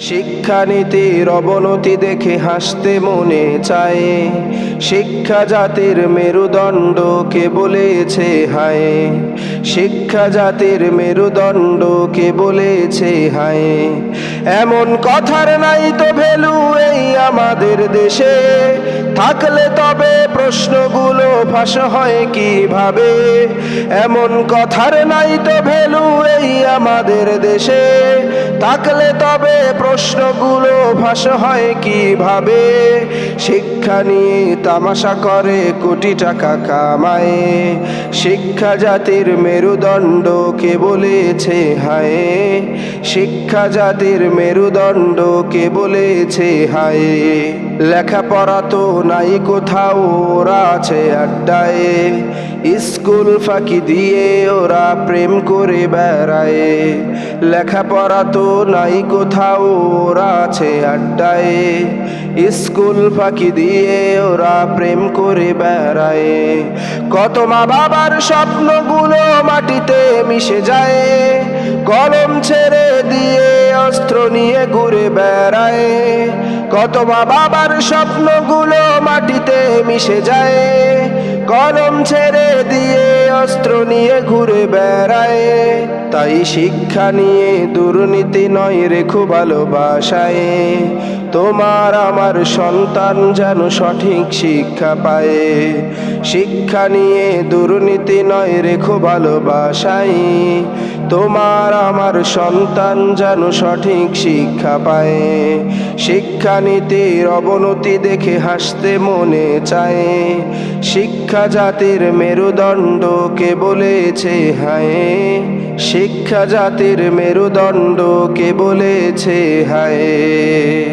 শিক্ষানীতির অবনতি দেখে হাসতে মনে চায়। শিক্ষা জাতির মেরুদণ্ড কে বলেছে হায়। শিক্ষা জাতির মেরুদণ্ড কে বলেছে হায়। এমন কথার নাই তো ভ্যালু এই আমাদের দেশে। থাকলে তবে প্রশ্নগুলো ফাঁস হয় কীভাবে? এমন কথার নাই তো ভ্যালু এই আমাদের দেশে। থাকলে তবে প্রশ্নগুলো ফাঁস হয় কীভাবে? শিক্ষা নিয়ে তামাশা করে কোটি টাকা কামায়। শিক্ষা জাতির মেরুদণ্ড কে বলেছে হায়? শিক্ষা জাতির মেরুদণ্ড কে বলেছে হায়? লেখাপড়া তো নাই কোথাও। ওরা আছে আড্ডায়, স্কুল ফাঁকি দিয়ে ওরা প্রেম করে বেড়ায়। লেখাপড়া তো নাই কোথাও, ওরা আছে আড্ডায়, স্কুল ফাঁকি দিয়ে ওরা প্রেম করে বেড়ায়। কত মা বাবার স্বপ্নগুলো মাটিতে মিশে যায়, কলম ছেড়ে দিয়ে নিয়ে ঘুরে বেড়ায়। কত বাবার স্বপ্নগুলো মাটিতে মিশে যায়। কলম ছেড়ে দিয়ে অস্ত্র নিয়ে ঘুরে বেড়ায়। তাই শিক্ষা নিয়ে দুর্নীতি নয় রেখো ভালোবাসায়। তোমার আমার সন্তান যেন সঠিক শিক্ষা পায়। শিক্ষা নিয়ে দুর্নীতি নয় রেখো ভালোবাসায়। তোমার আমার সন্তান যেন সঠিক শিক্ষা পায়। শিক্ষানীতির অবনতি দেখে হাসতে মনে চায়। শিক্ষা জাতির মেরুদণ্ড কে বলেছে হায়। শিক্ষা জাতির মেরুদণ্ড কে বলেছে হায়।